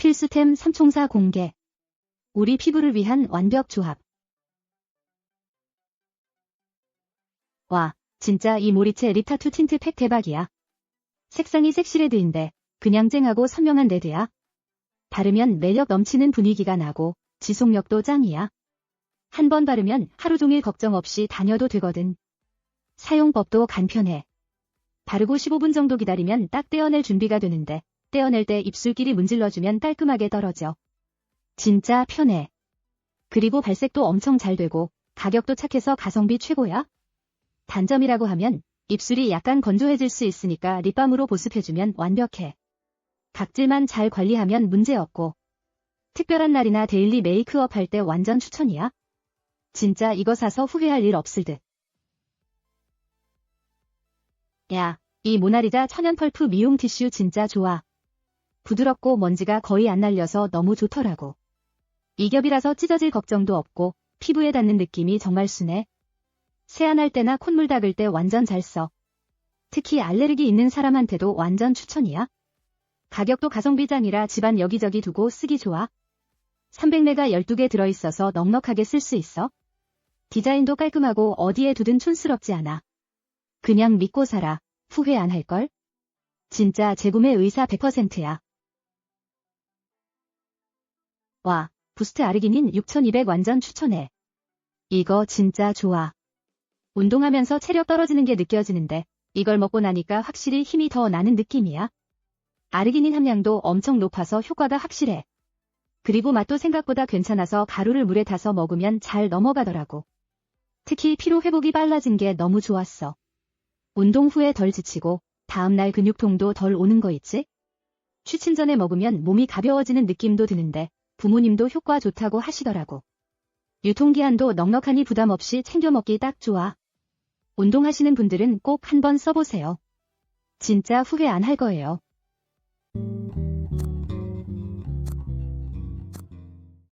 필수템 삼총사 공개. 우리 피부를 위한 완벽 조합. 와, 진짜 이 모리체 립타투 틴트 팩 대박이야. 색상이 섹시레드인데 그냥 쨍하고 선명한 레드야. 바르면 매력 넘치는 분위기가 나고 지속력도 짱이야. 한 번 바르면 하루 종일 걱정 없이 다녀도 되거든. 사용법도 간편해. 바르고 15분 정도 기다리면 딱 떼어낼 준비가 되는데 떼어낼 때 입술끼리 문질러주면 깔끔하게 떨어져. 진짜 편해. 그리고 발색도 엄청 잘 되고 가격도 착해서 가성비 최고야. 단점이라고 하면 입술이 약간 건조해질 수 있으니까 립밤으로 보습해주면 완벽해. 각질만 잘 관리하면 문제없고 특별한 날이나 데일리 메이크업 할 때 완전 추천이야. 진짜 이거 사서 후회할 일 없을 듯. 야, 이 모나리자 천연 펄프 미용 티슈 진짜 좋아. 부드럽고 먼지가 거의 안 날려서 너무 좋더라고. 이 겹이라서 찢어질 걱정도 없고 피부에 닿는 느낌이 정말 순해. 세안할 때나 콧물 닦을 때 완전 잘 써. 특히 알레르기 있는 사람한테도 완전 추천이야. 가격도 가성비장이라 집안 여기저기 두고 쓰기 좋아. 300내가 12개 들어있어서 넉넉하게 쓸 수 있어. 디자인도 깔끔하고 어디에 두든 촌스럽지 않아. 그냥 믿고 살아. 후회 안 할걸? 진짜 재구매 의사 100%야. 와, 부스트 아르기닌 6200 완전 추천해. 이거 진짜 좋아. 운동하면서 체력 떨어지는 게 느껴지는데 이걸 먹고 나니까 확실히 힘이 더 나는 느낌이야. 아르기닌 함량도 엄청 높아서 효과가 확실해. 그리고 맛도 생각보다 괜찮아서 가루를 물에 타서 먹으면 잘 넘어가더라고. 특히 피로 회복이 빨라진 게 너무 좋았어. 운동 후에 덜 지치고 다음날 근육통도 덜 오는 거 있지? 취침 전에 먹으면 몸이 가벼워지는 느낌도 드는데 부모님도 효과 좋다고 하시더라고. 유통기한도 넉넉하니 부담 없이 챙겨 먹기 딱 좋아. 운동하시는 분들은 꼭 한번 써보세요. 진짜 후회 안 할 거예요.